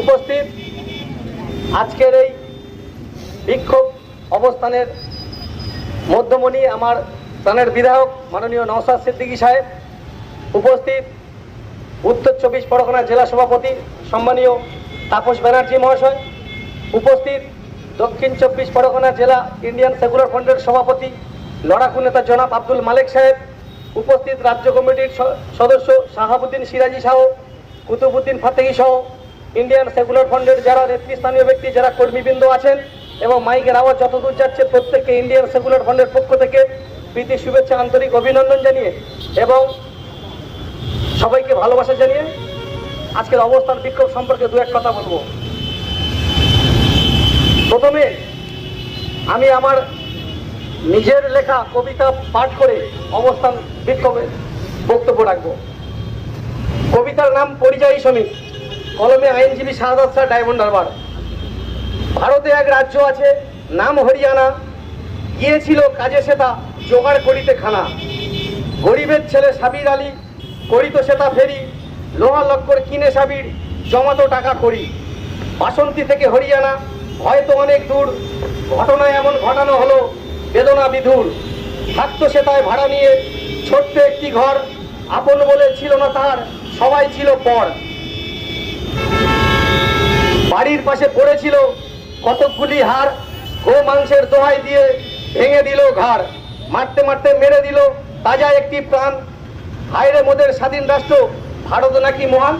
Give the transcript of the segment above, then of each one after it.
উপস্থিত। আজকের এই বিক্ষোভ অবস্থানের মধ্যমণি আমার প্রাণের বিধায়ক মাননীয় নওসাদ সিদ্দিকী সাহেব। উপস্থিত উত্তর চব্বিশ পরগনা জেলা সভাপতি সম্মানীয় তাপস ব্যানার্জি মহাশয়। উপস্থিত দক্ষিণ চব্বিশ পরগনা জেলা ইন্ডিয়ান সেকুলার ফ্রন্টের সভাপতি লড়াকু নেতা জনাব আব্দুল মালিক সাহেব। উপস্থিত রাজ্য কমিটির সদস্য শাহাবুদ্দিন সিরাজি সাহ, কুতুবুদ্দিন ফাতেহি সহ ইন্ডিয়ান সেকুলার ফ্রন্টের যারা নেতৃস্থানীয় ব্যক্তি, যারা কর্মীবৃন্দ আছেন এবং মাইকের আওয়াজ যতদূর যাচ্ছে, প্রত্যেককে ইন্ডিয়ান সেকুলার ফ্রন্টের পক্ষ থেকে প্রীতি, শুভেচ্ছা, আন্তরিক অভিনন্দন জানিয়ে এবং সবাইকে ভালোবাসা জানিয়ে আজকের অবস্থান বিক্ষোভ সম্পর্কে দু এক কথা বলব। প্রথমে আমি আমার নিজের লেখা, কবিতা পাঠ করে অবস্থান বিক্ষোভে বক্তব্য রাখব। কবিতার নাম পরিযায়ী শ্রমিক। কলমে আইনজীবী শাহাদ শাহ ডায়মন্ড হারবার। ভারতে এক রাজ্য আছে, নাম হরিয়ানা। গিয়েছিল কাজে সেতা, জোগাড় করিতে খানা। গরিবের ছেলে সাবির আলী, করিত সেতা ফেরি, লোহা লক্কর কিনে সাবির, জমাতো টাকা করি। বাসন্তী থেকে হরিয়ানা, হয়তো অনেক দূর। ঘটনা এমন ঘটানো হলো, বেদনা বিধুর। থাকতো সেটায় ভাড়া নিয়ে, ছোট্ট একটি ঘর, আপন বলে ছিল না তার, সবাই ছিল পর। বাড়ির পাশে পড়েছিল, কতকগুলি হার গো মাংসের দোহাই দিয়ে ভেঙে দিল ঘাড়। মারতে মারতে মেরে দিল তাজা একটি প্রাণ। হায়রে মোদের স্বাধীন রাষ্ট্র, ভারত নাকি মহান?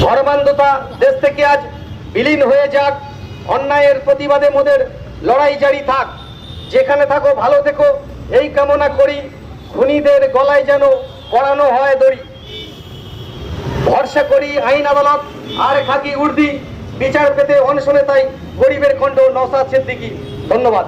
ধর্মান্ধতা দেশ থেকে আজ বিলীন হয়ে যাক। অন্যায়ের প্রতিবাদে মোদের লড়াই জারি থাক। যেখানে থাকো, ভালো থেকো। এই কামনা করি, খুনিদের গলায় যেন পড়ানো হয় দড়ি। ভরসা করি আইন আদালত আর খাকি উর্দি বিচার পেতে অনশনে তাই গরিবের খণ্ড নসাদ সিদ্দিকি। ধন্যবাদ।